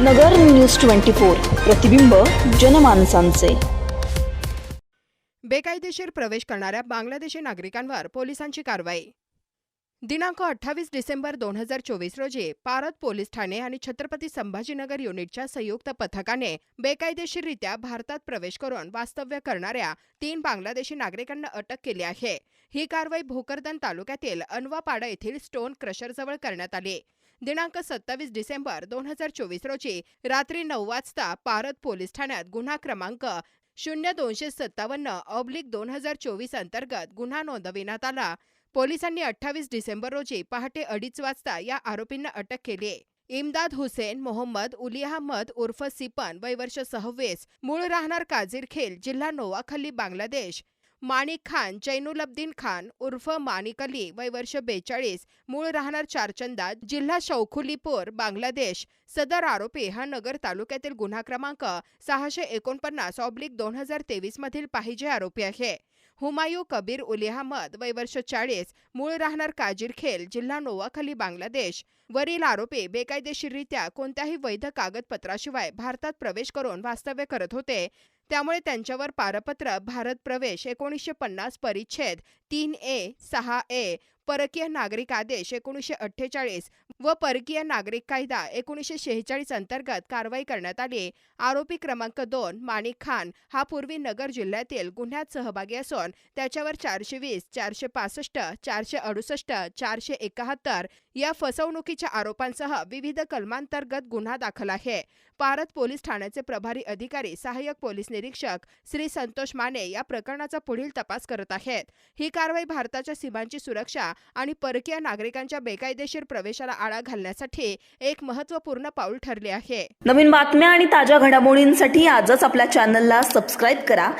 नगर news twenty four प्रतिबिंब जनमानसांचे. बेकायदेशीर प्रवेश करणाऱ्या बांगलादेशी नागरिकांवर पोलिसांची कारवाई. दिनांक अठ्ठावीस डिसेंबर दोन हजार चोवीस रोजी पारत पोलीस ठाणे आणि छत्रपती संभाजीनगर युनिटच्या संयुक्त पथकाने बेकायदेशीररित्या भारतात प्रवेश करून वास्तव्य करणाऱ्या तीन बांगलादेशी नागरिकांना अटक केली आहे. ही कारवाई भोकरदन तालुक्यातील अनवापाडा येथील स्टोन क्रशरजवळ करण्यात आली. दिनांक सत्तावीस डिसेंबर दोन हजार चोवीस रोजी रात्री नऊ वाजता पारत पोलीस ठाण्यात गुन्हा क्रमांक शून्य दोनशे सत्तावन्न ऑब्लिक दोन हजार चोवीस अंतर्गत गुन्हा नोंदविण्यात आला. पोलिसांनी अठ्ठावीस डिसेंबर रोजी पहाटे अडीच वाजता या आरोपींना अटक केली. इमदाद हुसेन मोहम्मद उली अहमद उर्फ सिपन वय वर्ष सहावीस मूळ राहणार काझीरखेल जिल्हा नोवाखल्ली बांगलादेश. माणिक खान जैनुलब्दीन खान उर्फ माणिक अली वय वर्ष बेचाळीस मूळ राहणार चारचंदा जिल्हा शौखुलीपूर बांगलादेश. सदर आरोपी हा नगर तालुक्यातील गुन्हा क्रमांक सहाशे एकोणपन्नास ऑब्लिक दोन हजार तेवीस मधील पाहिजे आरोपी आहे. हुमायू कबीर उली अहमद वय वर्ष चाळीस मूळ राहणार काजीरखेल जिल्हा नोवाखली बांगलादेश. वरील आरोपी बेकायदेशीररित्या कोणत्याही वैध कागदपत्राशिवाय भारतात प्रवेश करून वास्तव्य करत होते. त्यामुळे त्यांच्यावर पारपत्र भारत प्रवेश एकोणीसशे पन्नास परिच्छेद तीन ए सहा ए परकीय नागरिक आदेश एकोणीसशे अठ्ठेचाळीस व परकीय नागरिक कायदा एकोणीसशे शेहेचाळीस अंतर्गत कारवाई करण्यात आली आरोपी क्रमांक दोन माणिक खान हा पूर्वी नगर जिल्ह्यातील गुन्ह्यात सहभागी असून त्याच्यावर चारशे वीस चारशे पासष्ट चारशे अडुसष्ट चारशे एकाहत्तर या फसवणुकीच्या आरोपांसह विविध कलमांतर्गत गुन्हा दाखल आहे. पारत पोलीस ठाण्याचे प्रभारी अधिकारी सहाय्यक पोलीस निरीक्षक श्री संतोष माने या प्रकरणाचा पुढील तपास करत आहेत. ही कारवाई भारताच्या सीमांची सुरक्षा आणि परकीय नागरिकांच्या बेकायदेशीर प्रवेशाला आळा घालण्यासाठी एक महत्त्वपूर्ण पाऊल ठरले आहे. नवीन बातम्या आणि ताज्या घडामोडींसाठी आजच आपल्या चॅनलला सबस्क्राईब करा.